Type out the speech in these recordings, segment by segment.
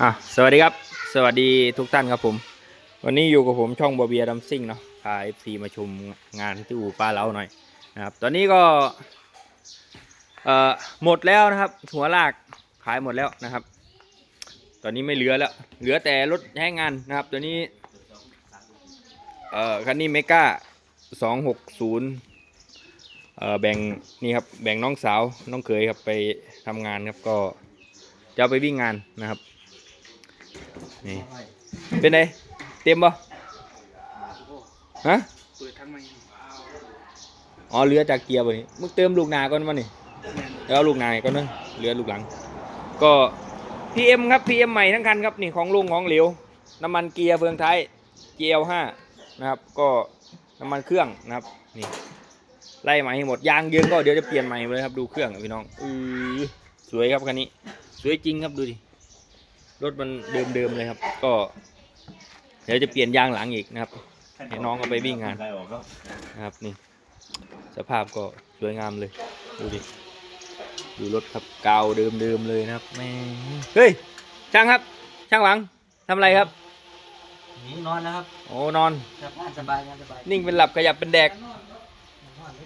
อะสวัสดีครับ สวัสดีทุกท่านครับผม วันนี้อยู่กับผมช่องบอเบียดัมซิ่งเนาะพาเอฟซีมาชมงานที่อู่ป้าเล้าหน่อยนะครับ ตอนนี้ก็เอ่อหมดแล้วนะครับ หัวลากขายหมดแล้วนะครับ ตอนนี้ไม่เหลือแล้ว เหลือแต่รถใช้งานนะครับ ตัวนี้เอ่อคันนี้เมกาสองหกศูนย์เอ่อแบ่งนี่ครับแบ่งน้องสาวน้องเขยครับไปทำงานครับก็ จะเอาไปวิ่งงานนะครับนี่เป็นไงเต็มปะฮะเปิดทั้งไม่อ๋อเรือจากเกียร์บ่นี่มึงเติมลูกนาก่อนมานี่แล้วลูกนาก่อนเนอะเรือลูกหลัง ก็ PM ครับ PM ใหม่ทั้งคันครับนี่ของลุงของเหลวน้ำมันเกียร์เฟืองท้าย GL5 นะครับ ก็น้ำมันเครื่องนะครับนี่ไล่ใหม่ให้หมดยางเยิงก็เดี๋ยวจะเปลี่ยนใหม่เลยครับดูเครื่องพี่น้องอือสวยครับคันนี้ วยจริงครับดูดิ รถมันเดิมๆเลยครับ ก็ เดี๋ยวจะเปลี่ยนยางหลังอีกนะครับให้น้องเอาไปวิ่งงานนะครับนี่ สภาพก็สวยงามเลย ดูดิ ดูรถครับกาวเดิมๆเลยนะครับแม่งเฮ้ย ช่างครับ ช่างหวังทำอะไรครับนี่นอนแล้วครับ โอ้นอนครับงานสบายงานสบาย นิ่งเป็นหลับขยับเป็นแดก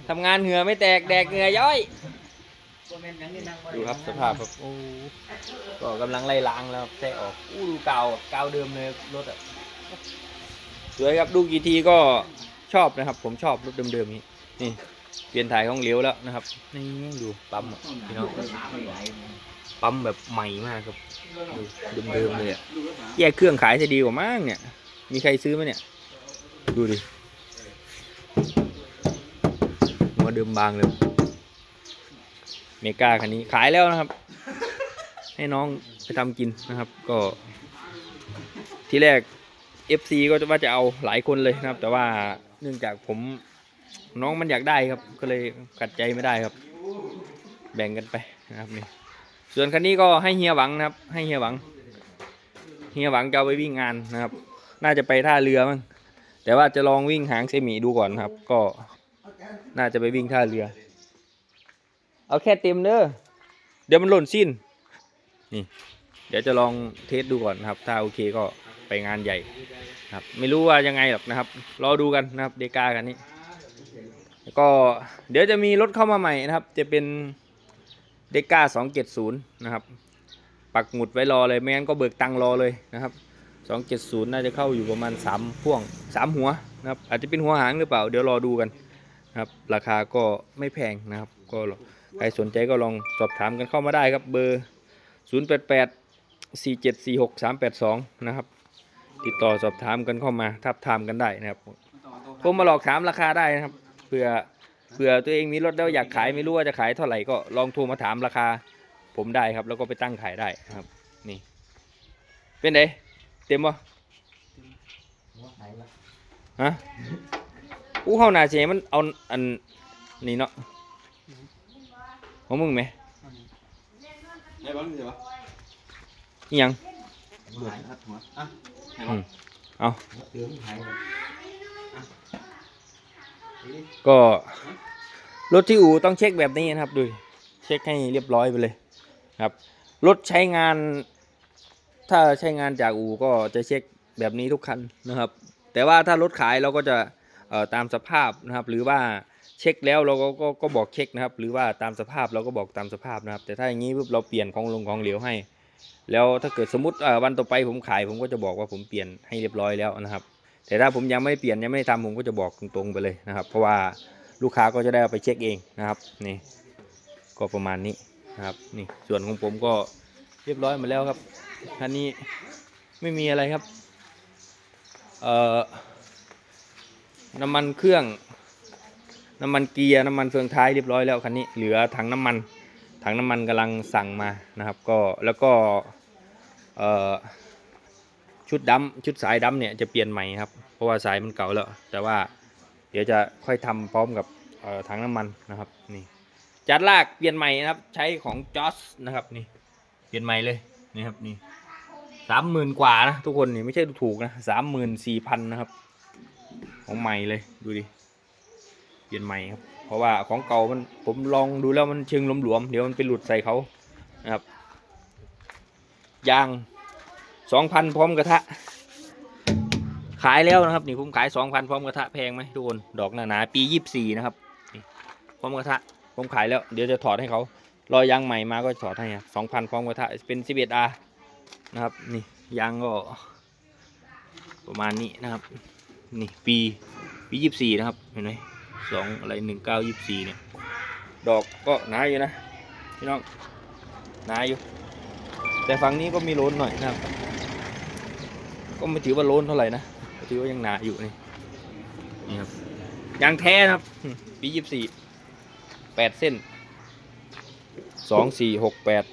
ทำงานเหงื่อไม่แตกแดกเหงื่อย่อย ดูครับสภาพครับโอ้ก็กำลังไล่ล้างแล้วแทะออกอู้ดูกาวกาวเดิมเลยรถอะสวยครับดูกี่ทีก็ชอบนะครับ ผมชอบรถเดิมๆนี้นี่เปลี่ยนถ่ายของเหลวแล้วนะครับนี่ดูปั๊มพี่น้องปั๊มแบบใหม่มากครับเดิมๆเลยอะแยกเครื่องขายจะดีกว่ามั้งเนี่ย มีใครซื้อไหมเนี่ย ดูดิหัวเดิมบางเลย เมกาคันนี้ขายแล้วนะครับ ให้น้องไปทำกินนะครับ ก็ ที่แรก FC ก็จะว่าจะเอาหลายคนเลยนะครับ แต่ว่าเนื่องจากผมน้องมันอยากได้ครับ ก็เลยกัดใจไม่ได้ครับ แบ่งกันไปนะครับนี่ส่วนคันนี้ก็ให้เฮียหวังนะครับ ให้เฮียหวัง เฮียหวังจะเอาไปวิ่งงานนะครับ น่าจะไปท่าเรือมั้งแต่ว่าจะลองวิ่งหางเซมิดูก่อนครับ ก็น่าจะไปวิ่งท่าเรือ เอาแค่เต็มเด้อเดี๋ยวมันหล่นสิ้น นี่ เดี๋ยวจะลองเทสดูก่อนนะครับ ถ้าโอเคก็ไปงานใหญ่ครับ ไม่รู้ว่ายังไงหรอกนะครับ รอดูกันนะครับเดกากันนี้แล้วก็เดี๋ยวจะมีรถเข้ามาใหม่นะครับ จะเป็นเดกา270นะครับ ปักหมุดไว้รอเลย ไม่งั้นก็เบิกตังรอเลยนะครับ270น่าจะเข้าอยู่ประมาณ3พ่วง3หัวนะครับ อาจจะเป็นหัวหางหรือเปล่า เดี๋ยวรอดูกันนะครับ ราคาก็ไม่แพงนะครับ ก็ ใครสนใจก็ลองสอบถามกันเข้ามาได้ครับเบอร์ 0 8 8 4 7 4 6 3 8 2 นะครับ ติดต่อสอบถามกันเข้ามาทับทามกันได้นะครับโทรมาหลอกถามราคาได้นะครับเผื่อเผื่อตัวเองมีรถแล้วอยากขายไม่รู้ว่าจะขายเท่าไหร่ก็ลองโทรมาถามราคา ผมได้ครับ แล้วก็ไปตั้งขายได้ครับ นี่ เป็นไงเต็มปะฮะอู้เข้าหนาเสียมันเอาอันนี่เนาะ ของมึงไหมได้บ้างใช่ปะอิหยังหัวหัดหัวอะอืมเอาเติมหายหมดก็รถที่อู่ต้องเช็คแบบนี้นะครับดูดิเช็คให้เรียบร้อยไปเลยครับรถใช้งาน ถ้าใช้งานจากอู่ก็จะเช็คแบบนี้ทุกคันนะครับ แต่ว่าถ้ารถขายเราก็จะเอ่อตามสภาพนะครับ หรือว่า เช็คแล้วเราก็ก็ก็บอกเช็คนะครับ หรือว่าตามสภาพเราก็บอกตามสภาพนะครับ แต่ถ้าอย่างนี้ปุ๊บเราเปลี่ยนของลงของเหลวให้ แล้วถ้าเกิดสมมติวันต่อไปผมขาย ผมก็จะบอกว่าผมเปลี่ยนให้เรียบร้อยแล้วนะครับ แต่ถ้าผมยังไม่เปลี่ยนยังไม่ได้ทำผมก็จะบอกตรงๆไปเลยนะครับ เพราะว่าลูกค้าก็จะได้เอาไปเช็คเองนะครับนี่ก็ประมาณนี้นะครับนี่ส่วนของผมก็เรียบร้อยหมาแล้วครับคันนี้ไม่มีอะไรครับเอ่อน้ำมันเครื่อง น้ำมันเกียร์น้ำมันเฟืองท้ายเรียบร้อยแล้วคันนี้เหลือถังน้ำมัน ถังน้ำมันกำลังสั่งมานะครับ ก็แล้วก็ชุดดำชุดสายดำเนี่ยจะเปลี่ยนใหม่ครับ เพราะว่าสายมันเก่าแล้ว แต่ว่าเดี๋ยวจะค่อยทำพร้อมกับถังน้ำมันนะครับนี่จัดลากเปลี่ยนใหม่นะครับใช้ของจอสนะครับนี่เปลี่ยนใหม่เลยนี่ครับนี่สามหมื่นกว่านะทุกคนนี่ไม่ใช่ถูกนะสามหมื่นสี่พันนะครับ ของใหม่เลยดูดิ เปลี่ยนใหม่ครับ เพราะว่าของเก่ามันผมลองดูแล้วมันเชิงหลวมๆเดี๋ยวมันไปหลุดใส่เขานะครับยางสองพันพร้อมกระทะ ขายแล้วนะครับนี่ผมขายสองพันพร้อมกระทะแพงไหมทุกคนดอกหนาๆปียี่สี่นะครับพร้อมกระทะผมขายแล้วเดี๋ยวจะถอดให้เขารอยางใหม่มาก็ถอดให้สองพันพร้อมกระทะเป็นสิบเอ็ดอานะครับนี่ยางก็ประมาณนี้นะครับ นี่ปีปียี่สี่นะครับเห็นไหม สองอะไรหนึ่งเก้ายี่สี่เนี่ย ดอกก็หนาอยู่นะพี่น้องหนาอยู่ แต่ฝั่งนี้ก็มีโลนหน่อยนะครับ ก็ไม่ถือว่าโลนเท่าไหร่นะถือว่ายังหนาอยู่นี่นี่ครับยางแท้นะครับปียี่สี่แปดเส้นสองสี่หกแปด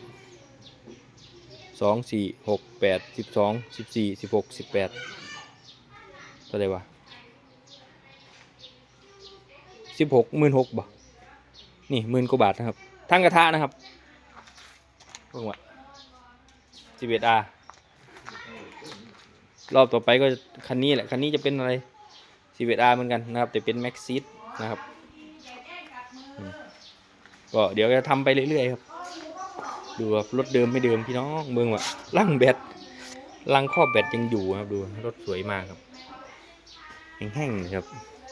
สองสี่หกแปดสิบสองสิบสี่สิบหกสิบแปดเท่าไรวะ สิบหกหมื่นหกบ่นี่หมื่นกว่าบาทนะครับ ทั้งกระทะนะครับเพิ่งว่าสิบเอ็ดอารอบต่อไปก็คันนี้แหละ คันนี้จะเป็นอะไรสิบเอ็ดอาเหมือนกันนะครับ แต่เป็นแม็กซิสนะครับ ก็เดี๋ยวจะทำไปเรื่อยๆครับ ดูว่ารถเดิมไม่เดิมพี่น้องเมืองว่ะลังแบตลังครอบแบตยังอยู่ครับดูรถสวยมากครับแห้งๆครับ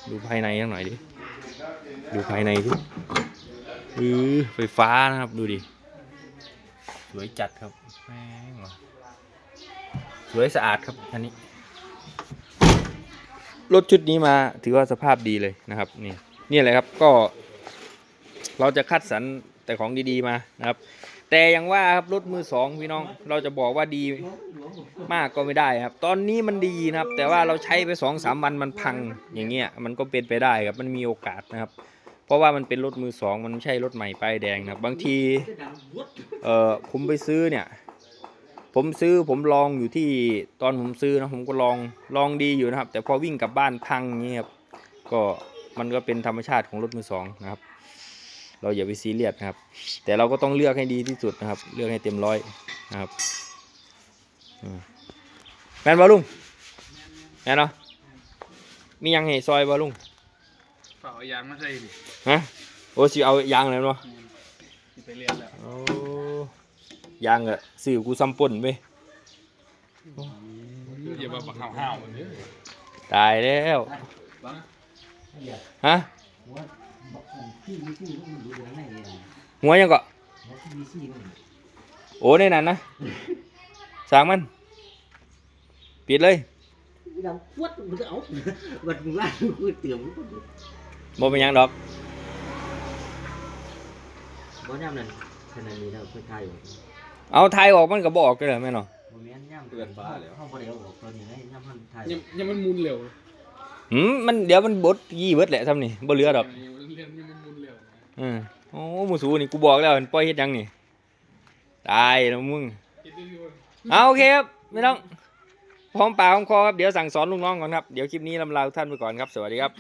ดูภายในสักหน่อยดิ ดูภายในดิอือไฟฟ้านะครับ ดูดิ สวยจัดครับแม่งวะสวยสะอาดครับอันนี้ รถชุดนี้มาถือว่าสภาพดีเลยนะครับ นี่นี่แหละครับก็ เราจะคัดสรรแต่ของดีๆมานะครับ แต่อยังว่าครับรถมือสองพี่น้อง เราจะบอกว่าดีมากก็ไม่ได้ครับ ตอนนี้มันดีนะครับ แต่ว่าเราใช้ไปสองสามวันมันพังอย่างเงี้ยมันก็เป็นไปได้ครับมันมีโอกาสนะครับ เพราะว่ามันเป็นรถมือสองมันไม่ใช่รถใหม่ป้ายแดงนะครับ บางทีเออผมไปซื้อเนี่ยผมซื้อผมลองอยู่ที่ตอนผมซื้อนะผมก็ลองลองดีอยู่นะครับ แต่พอวิ่งกลับบ้านพังอย่างเงี้ยครับก็มันก็เป็นธรรมชาติของรถมือสองนะครับ เราอย่าไปซีเรียสนะครับ แต่เราก็ต้องเลือกให้ดีที่สุดนะครับ เลือกให้เต็มร้อยนะครับอืมแมนบอลุงแมนเนาะมียังให้ซอยบอลุงเปล่าเอายางมาใส่ดิฮะโอ้สิเอายางเลยเนาะสิไปเรียนแล้วโอ้ยางอะสื่อกูซ้ำป่นไปอย่ามาบักห่าวๆมันเด้อตายแล้วฮะ พี่มีซี่ก็มันอยู่ข้างในเลยนะหัวยังก็แล้วพี่มีซี่ก็มันโอ้ในนั้นนะสร้างมัน ปิดเลยดังปวดมันก็เอาวัดมึงว่ากูเตือนมึงก็ดูบ่เป็นหยังดอกบ่ย่ำนั่นขนาดนี้แล้วเพื่อทายอยู่เอาทายออกมันก็บออกกันเลยแม่นเนาะบ่แม่นย่ำเตือนฟ้าแล้วเข้าบ่ได้เอาออกตอนนี้ให้ย่ำมันทายยังยังมันมุนเร็วหืมมันเดี๋ยวมันบดยี่เบิดแหละทำนี่บ่เหลือดอก อือโอ้หมูสูนี่กูบอกแล้วมันปล่อยเฮ็ดยังนี่ตายแล้วมึงเอาโอเคครับไม่ต้องพร้อมปากพร้อมคอครับเดี๋ยวสั่งสอนลูกน้องก่อนครับเดี๋ยวคลิปนี้ลำลาทุกท่านไปก่อนครับสวัสดีครับ